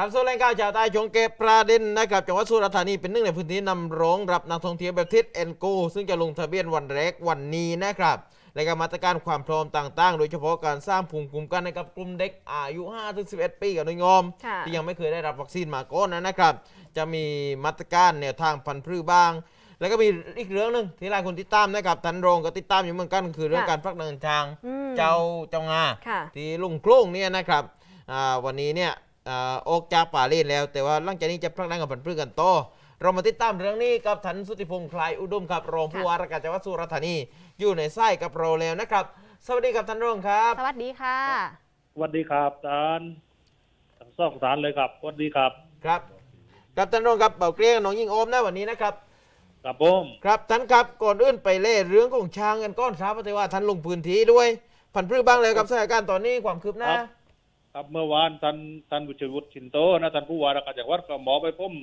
ครับส่วนแรงข่าวชาวใต้ชงเก็บประเด็นนะครับจังหวัดสุราษฎร์ธานีเป็นหนึ่งในพื้นที่นำร่องรับนักท่องเที่ยวแบบทิศเอ็นโกซึ่งจะลงทะเบียนวันแรกวันนี้นะครับและก็มาตรการความพร้อมต่าง ๆ โดยเฉพาะการสร้างภูมิคุ้มกันให้กับกลุ่มเด็กอายุ 5-11 ปีกับน้อยงอมค่ะที่ยังไม่เคยได้รับวัคซีนมาก่อนนะครับ จะมีมาตรการแนวทางพันธุ์พืชบ้าง แล้วก็มีอีกเรื่องหนึ่งที่หลายคนติดตามนะครับทันรองก็ติดตามอยู่เหมือนกันคือเรื่องค่ะการพักเดินทางอืมเจ้าเจ้างาค่ะที่ลุงโครงเนี่ยนะครับอ่าวันนี้เนี่ย อ่าออกจากป่าเล่นแล้ว แต่ว่าหลังจากนี้จะพลักดันกับผันพืชกันต่อเรามาติดตามเรื่องนี้กับทันสุติพงษ์คลายอุดมครับรองผู้ว่าราชการจังหวัดสุราษฎร์ธานีอยู่ในไส้กับเราแล้วนะครับ สวัสดีครับท่านรองครับ สวัสดีค่ะสวัสดีครับท่านทั้งสองท่านเลยครับสวัสดีครับครับครับท่านรองครับเบาเกลี้ยงน้องยิงโอมนะวันนี้นะครับกับผมครับท่านครับก่อนอื่นไปเล่เรื่องของช้างกันก้อนครับเพราะว่าท่านลงพื้นที่ด้วยผันพืชบ้างเลยครับสถานการณ์ตอนนี้ความคืบหน้า ครับเมื่อวานท่านท่านบุชวุฒิชินโตนะท่านผู้ว่าราชการจังหวัดก็หมอไปพม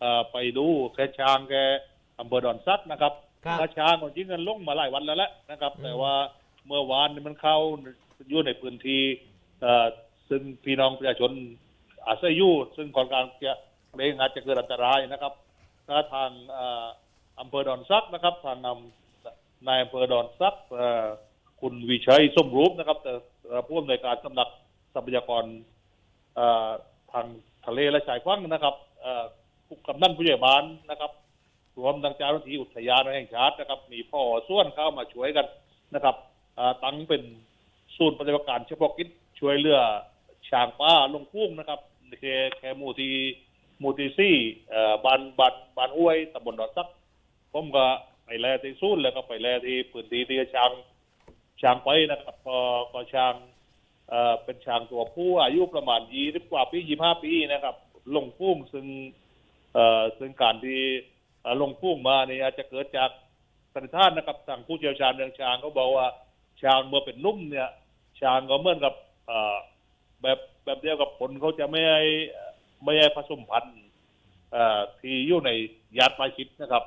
เอ่อไปดูแค่ช้างแกอำเภอดอนซักนะครับครับถ้าช้างจริงๆกันลงมาหลายวันแล้วแหละนะครับอืมแต่ว่าเมื่อวานนี่มันเข้าอยู่ในพื้นที่เอ่อซึ่งพี่น้องประชาชนอาศัยอยู่ซึ่งก่อนการจะเกรงอาจจะเกิดอันตรายนะครับถ้าทางเอ่ออำเภอดอนซักนะครับ ทางนำนายอำเภอดอนซักเอ่อคุณวิชัยส้มรูปนะครับ แต่เอ่อผู้อำนวยการสำนัก ทรัพยากรทางทะเลและชายฝั่งนะครับผู้กำนันผู้ใหญ่บ้านนะครับ รวมทั้งเจ้าหน้าที่อุทยานแห่งชาตินะครับ มีพ่อส่วนเข้ามาช่วยกันนะครับตั้งเป็นศูนย์ปฏิบัติการเฉพาะกิจช่วยเหลือช้างป่าลงพุ่งนะครับแค่แคมูทีมู่ที่สี่บานบานบานห้วยตำบลดอนซักผมก็ไปแลที่ศูนย์แล้วก็ไปแลที่พื้นที่ที่ช้างช้างไปนะครับ พอก็ช้าง เอ่อเป็นช้างตัวผู้อายุประมาณยี่สิบกว่าปียี่ห้าปีนะครับ ลงพุ่งซึ่งเอ่อซึ่งการที่เอ่อลงพุ่งมาเนี่ยอาจจะเกิดจากสันนิษฐานนะครับทางผู้เชี่ยวชาญเรื่องช้างเขาบอกว่าช้างเมื่อเป็นนุ่มเนี่ยช้างก็เหมือนกับเอ่อแบบแบบเดียวกับผลเขาจะไม่ให้ไม่ให้ผสมพันธุ์เอ่อที่อยู่ในยาดปลายชิดนะครับ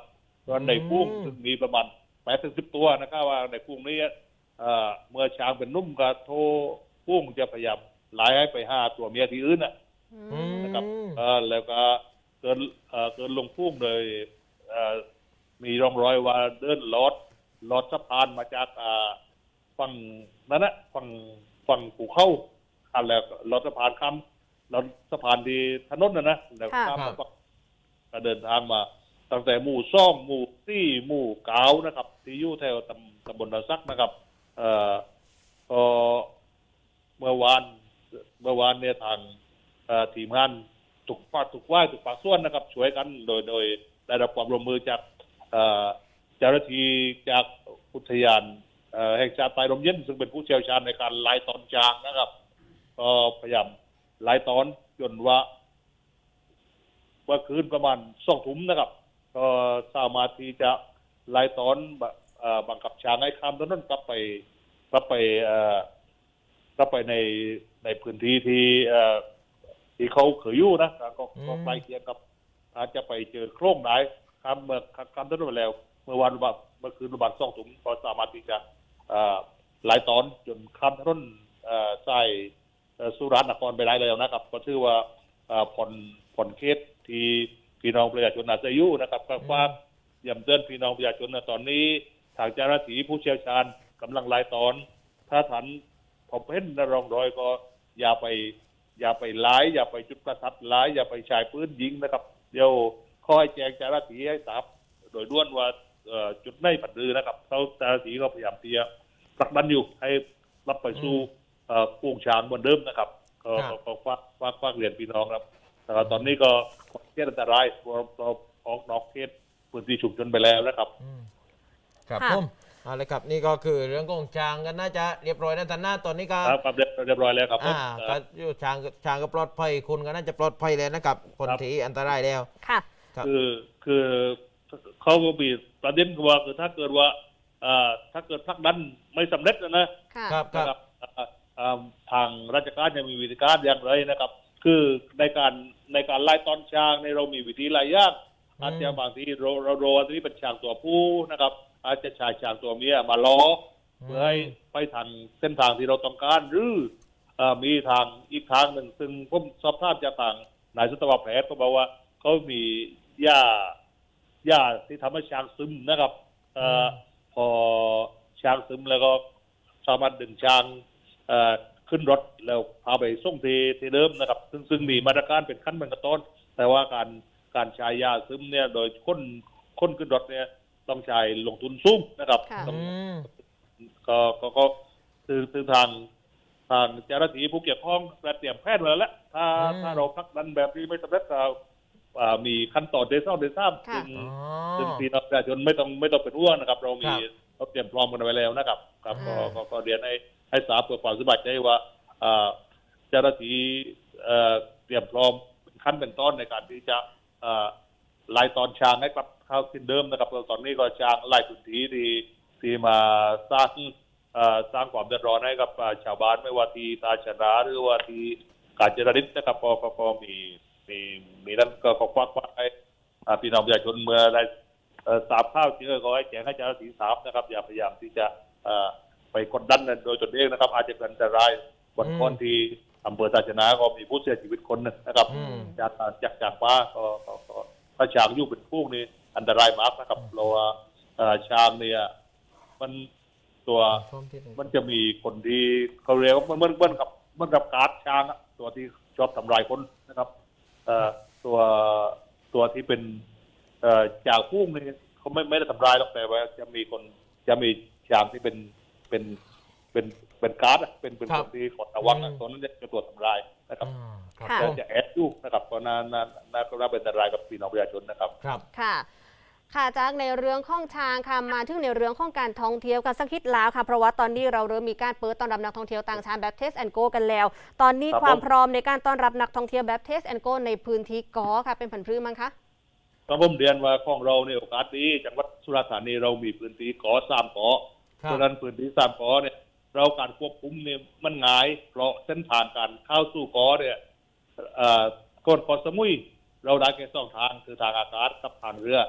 ตอนในพุ่งอืมซึ่งมีประมาณแปดถึงสิบตัวนะครับว่าในพุ่งนี้เอ่อเมื่อช้างเป็นนุ่มก็โท พุ่งจะพยายามไล่ให้ไปห้าตัวเมียที่อื่นน่ะอืมนะครับ เอ่อแล้วก็เกินเอ่อเกินลงพุ่งเลยเอ่อมีร่องรอยว่าเดินลอดลอดสะพานมาจากอ่าฝั่งนั้นนะฝั่งฝั่งภูเขาอันแล้วก็ลอดสะพานข้ามลอดสะพานที่ถนนนะนะแล้วค่ะ ข้ามมาฝั่งก็เดินทางมา ตั้งแต่หมู่ซ่องหมู่ซี่หมู่เกาวนะครับ ที่อยู่แถวตำตำบลดอนซักนะครับ เอ่อก็ เมื่อวานเมื่อวานเนี่ยทางทีมงานถูกฟาดถูกว่าถูกปากส่วนนะครับ ช่วยกันโดยโดยได้รับความร่วมมือจากเจ้าหน้าที่จากอุทยานแห่งชาติไตรลมเย็นซึ่งเป็นผู้เชี่ยวชาญในการไล่ตอนจางนะครับ ก็พยายามไล่ตอนจนว่าเมื่อคืนประมาณสองทุ่มนะครับ ก็สามารถที่จะไล่ตอนบังคับช้างให้ข้ามถนนกลับไปกลับไป เอ่อกลับไปในในพื้นที่ที่เอ่อที่เขาเคยอยู่นะก็ก็อืมก็ใกล้เคียงกับอาจจะไปเจอโครงไหนข้ามเมื่อข้ามถนนไปแล้ว เมื่อวันระบเมื่อคืนระบาดสองถุงก็สามารถที่จะหลายตอนจนข้ามถนนเอ่อใส่สุรานครไปได้แล้วนะครับ ก็ถือว่าผ่อนผ่อนเคสที่พี่น้องประชาชนอาจจะอยู่นะครับก็ฝากย้ำเตือนพี่น้องประชาชนนตอนนี้ ทางเจ้าหน้าที่ผู้เชี่ยวชาญกำลังไล่ตอน ถ้าทัน พบเห็นรองรอยก็ อย่าไป อย่าไปไล่อย่าไปจุดประทัดไล่อย่าไปใช้ปืนยิงนะครับ เดี๋ยวคอยแจ้งเจ้าหน้าที่ให้ทราบโดยด่วนว่าเอ่อจุดไหนผัดดือนะครับเขาเจ้าหน้าที่ก็พยายามที่จะผลักดันอยู่ให้รับไปสู่เอ่อปูงช้างเหมือนเดิมนะครับก็ครับก็ก็ฝากฝากฝากเรียนพี่น้องครับแต่ว่าตอนนี้ก็เคสอันตรายเราเราออกนอกเคสพื้นที่ฉุกเฉินไปแล้วนะครับอืมครับค่ะผม เอาเลยครับนี่ก็คือเรื่องของช้างกันน่าจะเรียบร้อยนะท่านหน้าตอนนี้ก็ครับครับเรียบเรียบร้อยแล้วครับผมอ่าเอ่ก็ออยู่ช้างช้างก็ปลอดภัยคุณก็น่าจะปลอดภัยแล้วนะครับคนครับที่อันตรายแล้ว ค่ะ ครับ คือคือเขาก็มีประเด็นคือว่าคือถ้าเกิดว่าเอ่อถ้าเกิดพักดันไม่สำเร็จนะค่ะ ครับคนะรับครับเอ่อเอ่อทางราชการจะมีวิธีการอย่างไรนะครับ คือในการในการไล่ตอนช้างในเรามีวิธีหลายอย่าง อืมอาจจะบางทีเราเราโรอันนี้เป็นช้างตัวผู้นะครับ อาจจะใช้ช้างตัวเมียมาล้อเพื่อให้ไปทางเส้นทางที่เราต้องการหรือเอ่อมีทางอีกทางหนึ่ง ซึ่งผมสอบถามจากทางนายสัตวแพทย์ก็บอกว่าเขามียายาที่ทำให้ช้างซึมนะครับเอ่อพอช้างซึมแล้วก็สามารถดึงช้างเอ่อขึ้นรถแล้วพาไปส่งที่ที่เดิมนะครับ ซึ่งซึ่งมีมาตรการเป็นขั้นเป็นกระต้นแต่ว่าการ การใช้ยาซึมเนี่ย โดยคนคนขึ้นรถเนี่ยต้องใช้ลงทุนสูงนะครับค่ะ ต้องอืม ก็ก็ก็คือคือทางทางเจ้าหน้าที่ผู้เกี่ยวข้องได้เตรียมแพทย์ไว้แล้วแหละถ้าอืม ถ้าเราพักดันแบบนี้ไม่สำเร็จก็อ่ามีขั้นตอนเดซ่าเดซ่าค่ะ ซึ่งอ๋อ ซึ่งพี่น้องประชาชนไม่ต้องไม่ต้องเป็นห่วงนะครับ เรามีครับเราเตรียมพร้อมกันไว้แล้วนะครับ ครับก็อ่า ก็ก็เรียนให้ให้ทราบเพื่อความสบายใจว่าอ่าเจ้าหน้าที่เอ่อเตรียมพร้อมเป็นขั้นเป็นตอนในการที่จะ อ่าไล่ตอนช้างให้กลับเข้าที่เดิมนะครับตอนนี้ก็ช้างล่พื้นที่ที่ที่มาสร้างสร้างความเดือดร้อนให้กับชาวบ้านไม่ว่าที่ตาชนะหรือว่าที่กาญจนดิตนะครับก็ก็มีมีมีนั่นก็ก็ควักไว้ให้พี่น้องประชาชนเมื่อได้สาบข้าวเจอก็ให้แจ้งให้เจ้าหน้าที่ทราบนะครับ อย่าพยายามที่จะไปกดดันโดยตนเองนะครับ อาจจะเป็นอันตรายวันก่อนที่ อำเภอตาชนะก็มีผู้เสียชีวิตคนหนึงนะครับ อืม จากจากจากป้าก็ก็ก็ถ้าช้างอยู่เป็นพวกนี้อันตรายมากนะครับเพราะว่าเอ่อช้างเนี่ย มันตัวพร้อมที่ไหนมันจะมีคนที่เขาเรียกว่ามันมันมันกับมันกับการ์ดช้างอะตัวที่ชอบทำลายคนนะครับเอ่อตัวตัวที่เป็นเอ่อจากพุ่งนี่เขาไม่ไม่ได้ทำลายหรอกแต่ว่าจะมีคนจะมีช้างที่เป็นเป็นเป็นเป็นการ์ดอะเป็นเป็นครัคบนที่ขอระวังอะอืมตัวนั้นจะตัวจทำลายนะครับอ่าครับค่ะผจะมจะแอดอยู่นะครับก็น่าน่าน่าก็น่าเป็นอันตรายกับพี่น้องประชาชนนะครับ ครับ ค่ะ ค่ะจากในเรื่องของช้างค่ะมาถึงในเรื่องของการท่องเที่ยวกันสักนิดแล้วค่ะ เพราะว่าตอนนี้เราเริ่มมีการเปิดต้อนรับนักท่องเที่ยวต่างชาติแบบเทสแอนโกกันแล้ว ตอนนี้ครับความผม พร้อมในการต้อนรับนักท่องเที่ยวแบบเทสแอนโกในพื้นที่กอค่ะ เป็นผันพรื้มั้งคะ ก็ผมเรียนว่าของเราเนี่ยโอกาสดีจังหวัดสุราษฎร์ธานีเรามีพื้นที่เกาะสามเกาะครัเพบราะฉะนั้นพื้นที่สามเกาะเนี่ย เราการควบคุมเนี่ยมันง่าย เพราะเส้นทางการเข้าสู่เกาะเนี่ยเอ่อก่อนเกาะสมุย เราได้แค่สองทางคือทางอากาศกับทางเรือ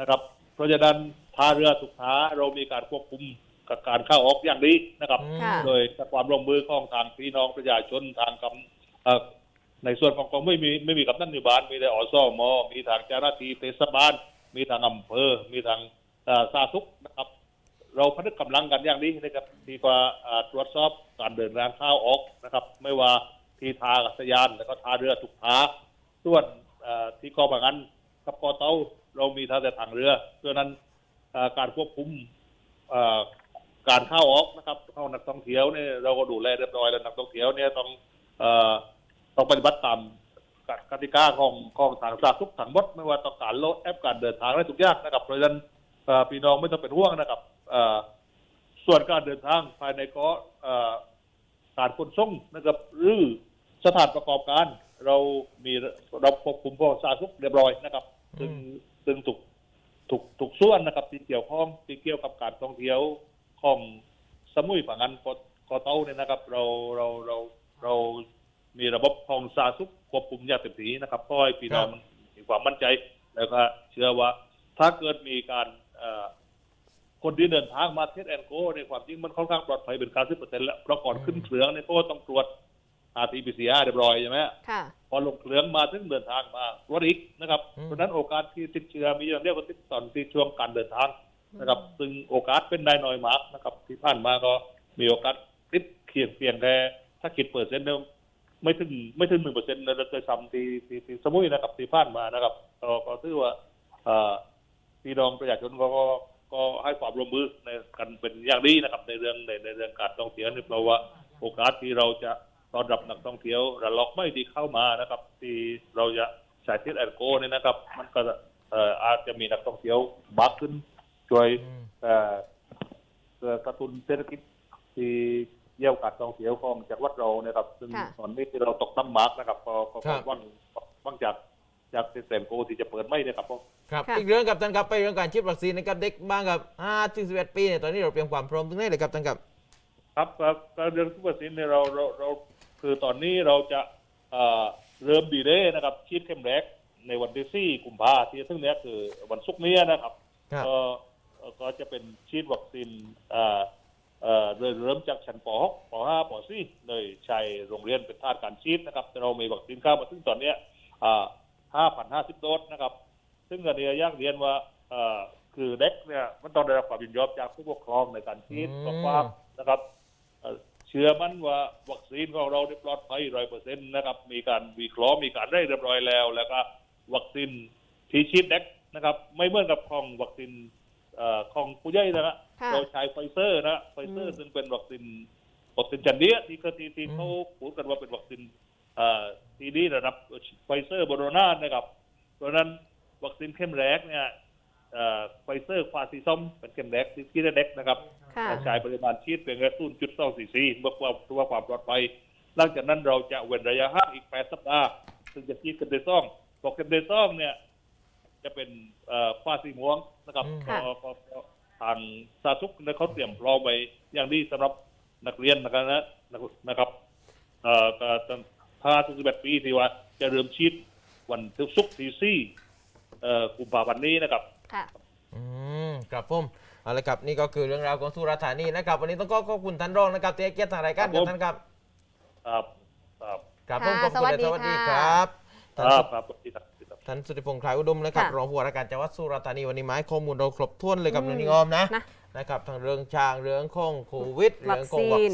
นะครับ เพราะฉะนั้นท่าเรือทุกท่าเรามีการควบคุมกับการเข้าออกอย่างดีนะครับอืมค่ะโดยความร่วมมือของทางพี่น้องประชาชนทางกำเอ่อในส่วนของกองไม่มีไม่มีกับนันนิบาลมีแต่อสมมีทางเจ้าหน้าที่เทศบาล มีทางอำเภอ มีทางเอ่อสาธารณสุขนะครับ เราพนึกกำลังกันอย่างนี้นะครับที่ว่าตรวจสอบการเดินทางเข้าออกนะครับ ไม่ว่าที่ทาอากาศยานแล้วก็ท่าเรือทุกท่าส่วนที่กาะบางอันกับกาะเต้าเรามีท่าแต่ทางเรือเพราะนั้นการควบคุมการเข้าออกนะครับเข้านักท่องเที่ยวเนี่ยเราก็ดูแลเรียบร้อยแล้วนักท่องเที่ยวเนี่ยต้องอต้องปฏิบัติตามกติกาของของทางสาธารณสุขทั้งหมดไม่ว่าต้องการโหลดแอปการเดินทางอะไรทุกอย่างนะครับเพราะฉะนั้นพี่น้องไม่ต้องเป็นห่วงนะครับ ส่วนการเดินทางภายในเก็เอ่อการขนส่งนะครับ หรือสถานประกอบการ เรามีเราควบคุมพวกสาธารณสุขเรียบร้อยนะครับ ซึ่งอืมซึ่งถูกถูกถูกส่วนนะครับที่เกี่ยวข้องที่เกี่ยวกับการท่องเที่ยวของสมุยฝั่งนั้นกกอเต้าเนี่ยนะครับ เราเราเราเรามีระบบของสาธารณสุขควบคุมอย่างเต็มที่นะครับก็ให้พี่น้องครับมีความมั่นใจแล้วก็เชื่อว่าถ้าเกิดมีการเอ่อ คนที่เดินทางมาเทสแอนโกในยความจริงมันค่อนข้างปลอดภัยเป็นการสิบเปอร์เซ็นต์แล้วเพราะก่อนขึ้นเครื่องเนี่ยก็ต้องตรวจ RT-PCR เรียบร้อยใช่ไหมค่ะพอลงเครื่องมาถึงเดินทางมาตรวจอีกนะครับอืมเพราะฉะนั้นโอกาสที่ติดเชื้อมีอย่างเรียกว่าติดตอนที่ช่วงการเดินทางนะครับ ซึ่งโอกาสเป็นได้น้อยมากนะครับที่ผ่านมาก็มีโอกาสติดเพียงเพียงแค่ถ้าคิดเปอร์เซ็นต์เนี่ยไม่ถึงไม่ถึงหนึ่งเปอร์เซ็นต์เลยจะซ้ำที่ที่ที่สมุยนะครับที่ผ่านมานะครับก็ก็ถือว่าเอ่อพี่น้องประชาชนก็ ก็ก็ให้ความร่วมมือในกันเป็นอย่างดีนะครับ ในเรื่องในในเรื่องการท่องเที่ยวนี่เพราะว่าโอกาสที่เราจะต้อนรับนักท่องเที่ยวระลอกไม่ที่เข้ามานะครับ ที่เราจะใช้ทิศแอนโกเนี่ยนะครับ มันก็เอ่ออาจจะมีนักท่องเที่ยวมากขึ้นช่วยอืมเอ่อเอ่อกระตุ้นเศรษฐกิจที่เยี่ยวการท่องเที่ยวของจังหวัดเรานะครับ ซึ่งค่ะตอนนี้ที่เราตกน้ำมาร์กนะครับ ก็ก็ครัก็บว่างว่างจากจากเซมโกที่จะเปิดไม่นะครับผม ครับค่ะอีกเรื่องกับท่านครับไปเรื่องการฉีดวัคซีนนะครับเด็กบ้างกับ5ถึง11 ปีเนี่ยตอนนี้เราเตรียมความพร้อมตรงไหนเลยครับท่านครับครับครับการเรื่องทุกวัคซีนเนี่ยเราเราเราคือตอนนี้เราจะเอ่อเริ่มดีเลยนะครับฉีดเข็มแรกในวันที่สี่กุมภาที่ซึ่งเนี้ยคือวันศุกร์นี้นะครับครับก็ก็จะเป็นฉีดวัคซีนเอ่อเอ่อเริ่มเริ่มจากชั้นป .6 ป .5 ป .4 เลยใช้โรงเรียนเป็นท่าสการฉีดนะครับแต่เรามีวัคซีนเข้ามาซึ่งตอนเนี้ยห้าพันห้าสิบโดสนะครับ ซึ่งอันนี้อยากเรียนว่าเอ่อคือเด็กเนี่ยมันต้องได้รับความยินยอมจากผู้ปกครองในการฉีดอืมเพราะว่านะครับเอ่อเชื่อมั่นว่าวัคซีนของเราได้ปลอดภัยร้อยเปอร์เซ็นต์นะครับ มีการวิเคราะห์มีการได้เรียบร้อยแล้ว แล้วก็วัคซีนที่ฉีดเด็กนะครับ ไม่เหมือนกับของวัคซีนเอ่อของผู้ใหญ่นะฮะค่ะ เราใช้ไฟเซอร์นะไฟเซออืร์ม ซึ่งเป็นวัคซีนวัคซีนจันเดียที่เคยที่ที่อืมเขาพูดกันว่าเป็นวัคซีน เอ่อที่ดีระดับไฟเซอร์โบโรนานะครับเพราะฉะนั้น วัคซีนเข้มแรกเนี่ยเอ่อไฟเซอร์ฟาซิซอมเป็นเข้มแรกที่ที่ได้เด็กนะครับค่ะใช้ปริมาณฉีดเพียงแค่0.2ซีซีเพื่อความเพื่อความปลอดภัยหลังจากนั้นเราจะเว้นระยะห่างอีก8สัปดาห์ซึ่งจะฉีดกันเดซ่องพอกันเดซ่องเนี่ย จะเป็นเอ่อฟ้าสีม่วงนะครับอืมค่ะก็ก็ก็ทางสาธารณสุขเนี่ยเขาเตรียมพร้อมไว้อย่างดีสำหรับนักเรียนนะครับนะนะครับเอ่อก็ตั้งถ้าถึง11ปีที่ว่าจะเริ่มฉีดวันศุกร์ที่สี่ เอ่อกุมภาพันธ์นี้นะครับ ค่ะ อืมครับผมเอาละครับนี่ก็คือเรื่องราวของสุราษฎร์ธานีนะครับ วันนี้ต้องขอขอบคุณท่านรองนะครับที่ให้เกียรติทางรายการครักับบผม ท่านครับครับครับครับผมค่ะขอบคุณและสสวัวัสสดีดีค่ะครับคท่านรัสุบครับสวัสดีครับ ท่านสุธิพงษ์คลายอุดมนะครับค่ะรองผู้ว่าราชการจังหวัดสุราษฎร์ธานีวันนี้มาให้ข้อมูลเราครบถ้วนเลยกับอืมน้องนิงออมนะนะนะครับทั้งเรื่องช้างเรื่องของโควิดวัเรื่คองของซีวัคนซีน